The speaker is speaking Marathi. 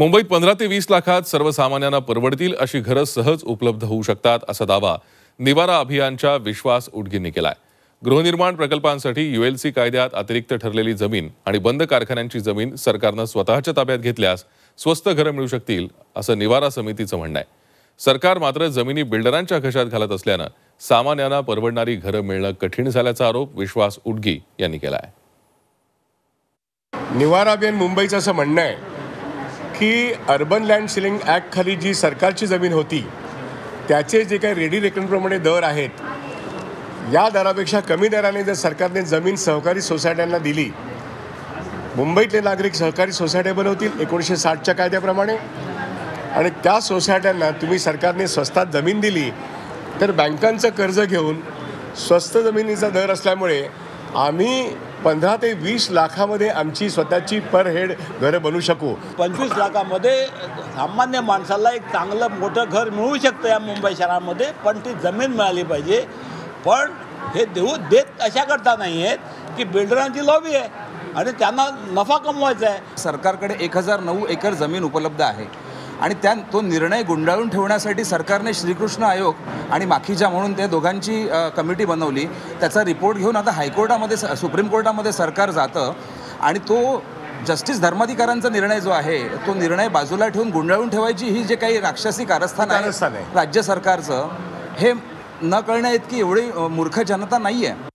मुंबईत पंधरा ते वीस लाखात सर्वसामान्यांना परवडतील अशी घरं सहज उपलब्ध होऊ शकतात असा दावा निवारा अभियानच्या विश्वास उडगींनी केलाय. गृहनिर्माण प्रकल्पांसाठी युएलसी कायद्यात अतिरिक्त ठरलेली जमीन आणि बंद कारखान्यांची जमीन सरकारनं स्वतःच्या ताब्यात घेतल्यास स्वस्त घरं मिळू शकतील असं निवारा समितीचं म्हणणं आहे. सरकार मात्र जमिनी बिल्डरांच्या घशात घालत असल्यानं सामान्यांना परवडणारी घरं मिळणं कठीण झाल्याचा आरोप विश्वास उडगी यांनी केला आहे निवारा अभियान मुंबईचं असं म्हणणं आहे. की अर्बन लँड सिलिंग ॲक्टखाली जी सरकारची जमीन होती त्याचे जे काही रेडी रेकनप्रमाणे दर आहेत या दरापेक्षा कमी दराने जर सरकारने जमीन सहकारी सोसायट्यांना दिली मुंबईतले नागरिक सहकारी सोसायट्या बनवतील एकोणीसशे साठच्या कायद्याप्रमाणे आणि त्या सोसायट्यांना तुम्ही सरकारने स्वस्तात जमीन दिली तर बँकांचं कर्ज घेऊन स्वस्त जमिनीचा दर असल्यामुळे आम्ही पंधरा ते वीस लाखामध्ये आमची स्वतःची पर हेड घरं बनवू शकू. पंचवीस लाखामध्ये सामान्य माणसाला एक चांगलं मोठं घर मिळू शकतं या मुंबई शहरामध्ये पण ती जमीन मिळाली पाहिजे. पण हे देऊ देत अशा करता नाही आहेत की बिल्डरांची लॉबी आहे आणि त्यांना नफा कमवायचा आहे. सरकारकडे एक हजार नऊ एकर जमीन उपलब्ध आहे. आणि त्या तो निर्णय गुंडाळून ठेवण्यासाठी सरकारने श्रीकृष्ण आयोग आणि माखीजा म्हणून त्या दोघांची कमिटी बनवली. त्याचा रिपोर्ट घेऊन आता हायकोर्टामध्ये सुप्रीम कोर्टामध्ये सरकार जातं. आणि तो जस्टिस धर्माधिकाऱ्यांचा निर्णय जो आहे तो निर्णय बाजूला ठेवून गुंडाळून ठेवायची ही जे काही राक्षसी कारस्थान आहे. राज्य सरकारचं हे न कळण्या इतकी एवढी मूर्ख जनता नाही आहे